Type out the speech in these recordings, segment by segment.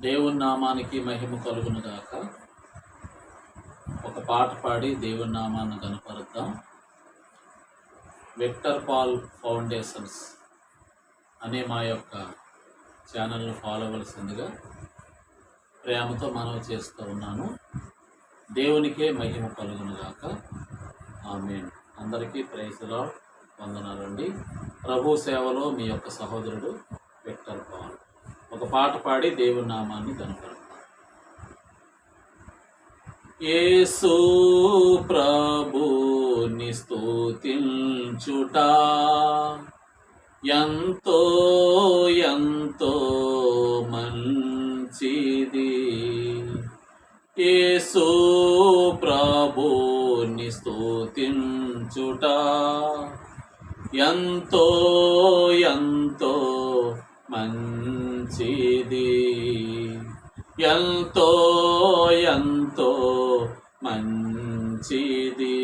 దేవుని నామానికి మహిమ కలుగును గాక ఒక పాట పాడి దేవుని నామాన్ని కనపరుద్దాం విక్టర్ పాల్ ఫౌండేషన్స్ అనే మా యొక్క ఛానల్ను ఫాలో అవ్వలసిందిగా ప్రేమతో మనవి చేస్తూ ఉన్నాను. దేవునికే మహిమ కలుగును గాక ఆమె అందరికీ ప్రైజ్లో వందనాలండి. ప్రభు సేవలో మీ యొక్క సహోదరుడు ఒక పాట పాడి దేవుని నామాన్ని కనపడతాం యేసు ప్రభుని స్తుతించుట ఎంతో ఎంతో మంచిది. యేసు ప్రభుని స్తుతించుట ఎంతో ఎంతో మంచిది. ఎంతో ఎంతో మంచిది.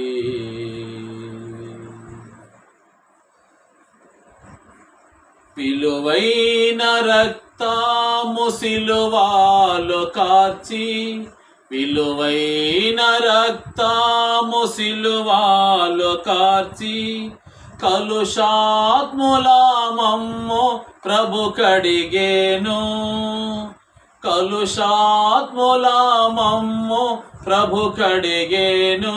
విలువైన రక్తము సిలువాలు కార్చి విలువైన రక్తము సిలువాలు కార్చి ಕಲುಷಾತ್ಮುಲಾಮಮ್ಮು ಪ್ರಭು ಕಡಿಗೇನು? ಕಲುಷಾತ್ಮುಲಾಮಮ್ಮು ಪ್ರಭು ಕಡೆಗೇನು?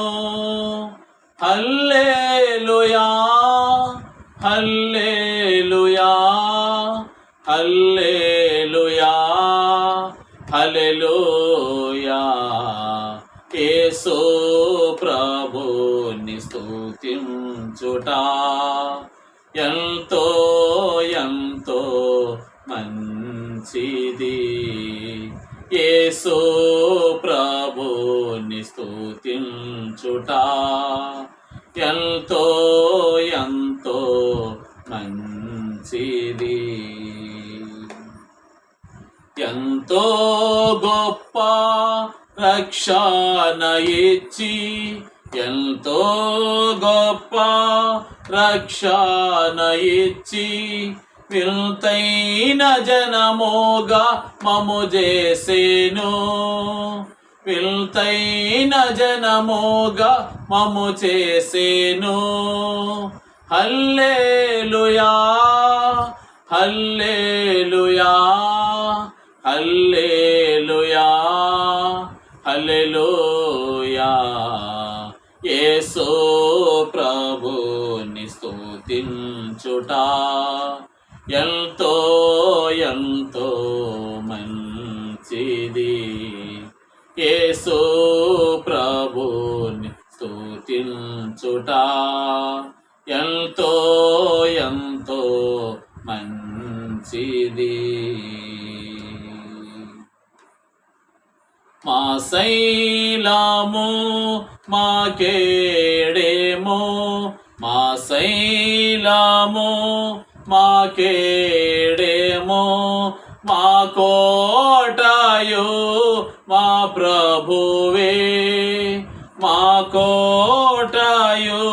ಹಲ್ಲೇಲುಯಾ ಹಲ್ಲೇಲುಯಾ ಹಲ್ಲೇ ప్రభుని ఎంతో ఎంతో మంచిది. ఏసో ప్రభుని స్తుతించుట. ఎంతో ఎంతో మంచిది. ఎంతో గొప్ప రక్షణ ఇచ్చి ఎంతో గొప్ప రక్షణ ఇచ్చి విల్తైన జనమోగా మము చేసేను. విల్తైన జనమోగా మము చేసేను. Hallelujah hallelujah hallelujah hallelujah. Yesu ప్రభుని స్తుతించుట. ఎంతో ఎంతో మంచిది. యేసు ప్రభుని స్తుతించుట. ఎంతో ఎంతో మంచిది. మా శైలాము మా కేడేమో మా శైలాము మా కేడేమో మా కోటాయు మా ప్రభువే మా కోటాయు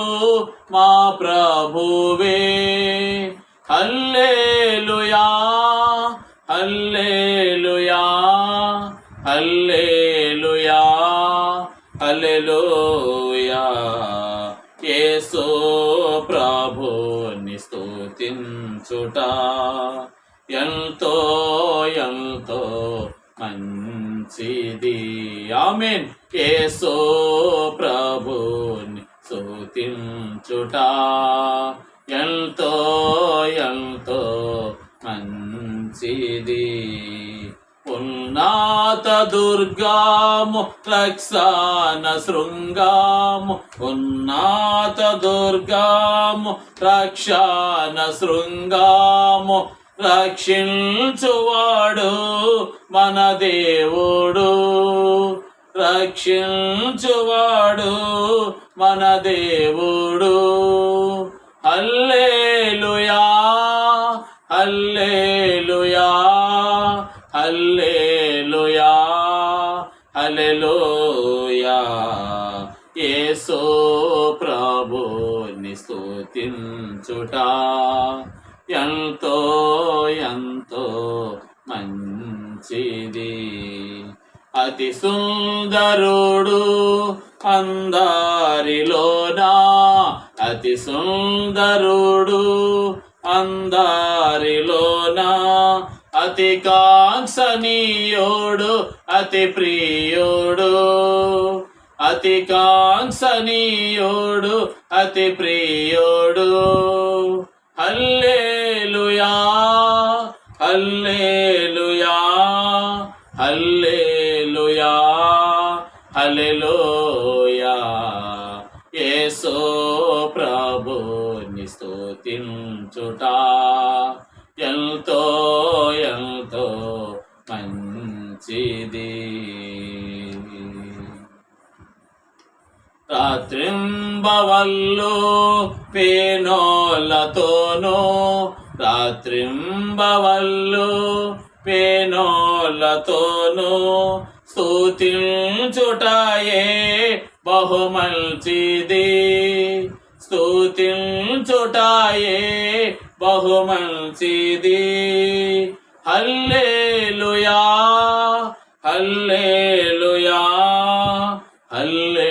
మా ప్రభువే hallelujah hallelujah. Hallelujah hallelujah. Yesu ప్రభుని స్తుతించుట. ఎంతో ఎంతో మంచిది. ఆమెన్. యేసు ప్రభుని స్తుతించుట. ఎంతో ఎంతో మంచిది. దుర్గాము రక్షణ శృంగాము. ఉన్నత దుర్గాము రక్షణ శృంగాము. రక్షించువాడు మన దేవుడు. రక్షించువాడు మన దేవుడు. అల్లేలుయా అల్లే స్తుతించుట ఎంతో ఎంతో మంచిది. అతి సుందరుడు అందారిలోనా అతి సుందరుడు అందారిలోనా అతి కాంక్షణీయోడు అతి ప్రియోడు. అతి కాంసనీయోడు అతి ప్రియోడు hallelujah hallelujah hallelujah hallelujah. Yesu ప్రభుని స్తుతించుట ఎంతో రాత్రింబవల్లు పేనోలతోనూ రాత్రింబవల్లు పేనోలతోనూ స్తుతించుటయే బహుమంచిది స్తుతించుటయే బహుమంచిది హల్లేలుయా హల్లేలుయా హల్లే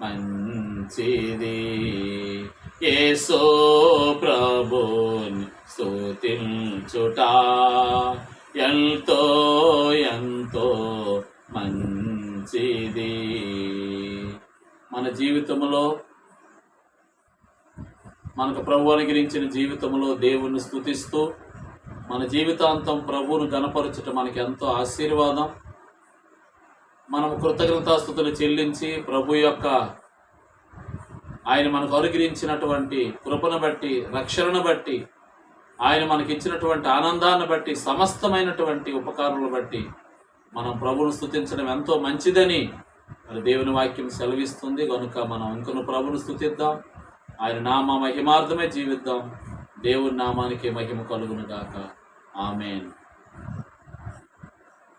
మంచిది. ఏసో ప్రభుని స్థుతించుట ఎంతో ఎంతో మంచిది. మన జీవితంలో మనకు ప్రభు అనుగ్రహించిన జీవితంలో దేవుణ్ణి స్తుతిస్తూ మన జీవితాంతం ప్రభువును గణపరచటం మనకి ఎంతో ఆశీర్వాదం. మనం కృతజ్ఞతాస్థుతులు చెల్లించి ప్రభు యొక్క ఆయన మనకు అనుగ్రహించినటువంటి కృపను బట్టి రక్షణను బట్టి ఆయన మనకి ఇచ్చినటువంటి ఆనందాన్ని బట్టి సమస్తమైనటువంటి ఉపకారాలను బట్టి మనం ప్రభును స్థుతించడం ఎంతో మంచిదని మరి దేవుని వాక్యం సెలవిస్తుంది. కనుక మనం ఇంకొన ప్రభును స్థుతిద్దాం ఆయన నామ మహిమార్థమే జీవిద్దాం. దేవుని నామానికి మహిమ కలుగును గాక. ఆమెన్.